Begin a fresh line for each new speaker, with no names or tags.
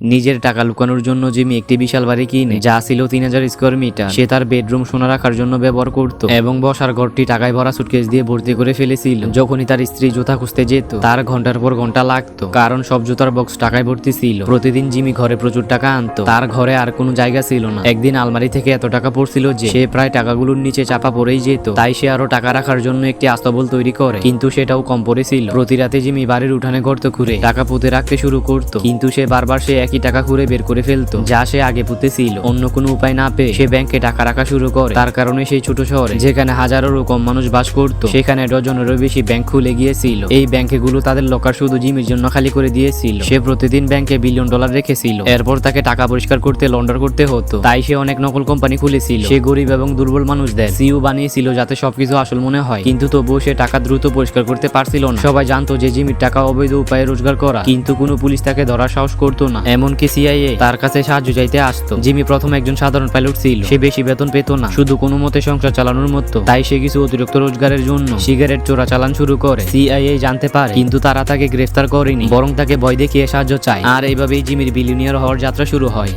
নিজের টাকা লুকানোর জন্য জিমি একটি বিশাল বাড়ি কিনে, যা ছিল তিন হাজার স্কোয়ার মিটার সে তার বেডরুম সোনা রাখার জন্য ব্যবহার করত এবং বসার ঘরটি টাকায় ভরা সুটকেস দিয়ে ভর্তি করে ফেলেছিল। যখনই তার স্ত্রী জুতা খুঁজতে যেত, তার ঘণ্টার পর ঘণ্টা লাগতো, কারণ সব জুতার বক্স টাকায় ভর্তি ছিল। প্রতিদিন জিমি ঘরে প্রচুর টাকা আনতো, তার ঘরে আর কোনো জায়গা ছিল না। একদিন আলমারি থেকে এত টাকা পড়ছিল যে, সে প্রায় টাকাগুলোর নিচে চাপা পড়েই যেত, তাই সে আরও টাকা রাখার জন্য একটি আস্তবল তৈরি করে, কিন্তু সেটাও কম পড়েছিল। প্রতি রাতে জিমি বাড়ির উঠানে গর্ত খুঁড়ে টাকা পুঁতে রাখতে শুরু করত, কিন্তু সে বারবার সে একই টাকা খুঁড়ে বের করে ফেলতো। যা সে আগে পুঁতেছিল। অন্য কোনো উপায় না পেয়ে সে ব্যাংকে টাকা রাখা শুরু করে। তার কারণে সেই ছোট শহরে, যেখানে হাজারেরও কম মানুষ বাস করত, সেখানে ডজনেরও বেশি ব্যাংক খুলে গিয়েছিল। এই ব্যাংকগুলো তাদের লকার শুধু জিমির জন্য খালি করে দিয়েছিল। সে প্রতিদিন ব্যাংকে বিলিয়ন ডলার রেখেছিল। এরপর তাকে টাকা পরিষ্কার করতে লন্ডার করতে হতো। তাই সে অনেক নকল কোম্পানি খুলেছিল। সে গরিব এবং দুর্বল মানুষদের সিইও বানিয়েছিল যাতে সবকিছু আসল মনে হয়। কিন্তু তবুও সে টাকা দ্রুত পরিষ্কার করতে পারছিল না। সবাই জানতো যে জিমির টাকা অবৈধ উপায়ে রোজগার করা। কিন্তু কোনো পুলিশ তাকে ধরার সাহস করতো না। এমনকি সিআইএ তার কাছে সাহায্য চাইতে আসতো। জিমি প্রথম একজন সাধারণ পাইলট ছিল। সে বেশি বেতন পেত না। শুধু কোনো মতে সংসার চালানোর মতো। তাই সে কিছু অতিরিক্ত রোজগারের জন্য সিগারেট চোরা চালান শুরু করে। সিআইএ জানতে পারে, কিন্তু তারা তাকে গ্রেফতার করেনি, বরং তাকে ভয় দেখিয়ে সাহায্য চায়। আর এইভাবেই জিমির বিলিয়নিয়ার হওয়ার যাত্রা শুরু হয়।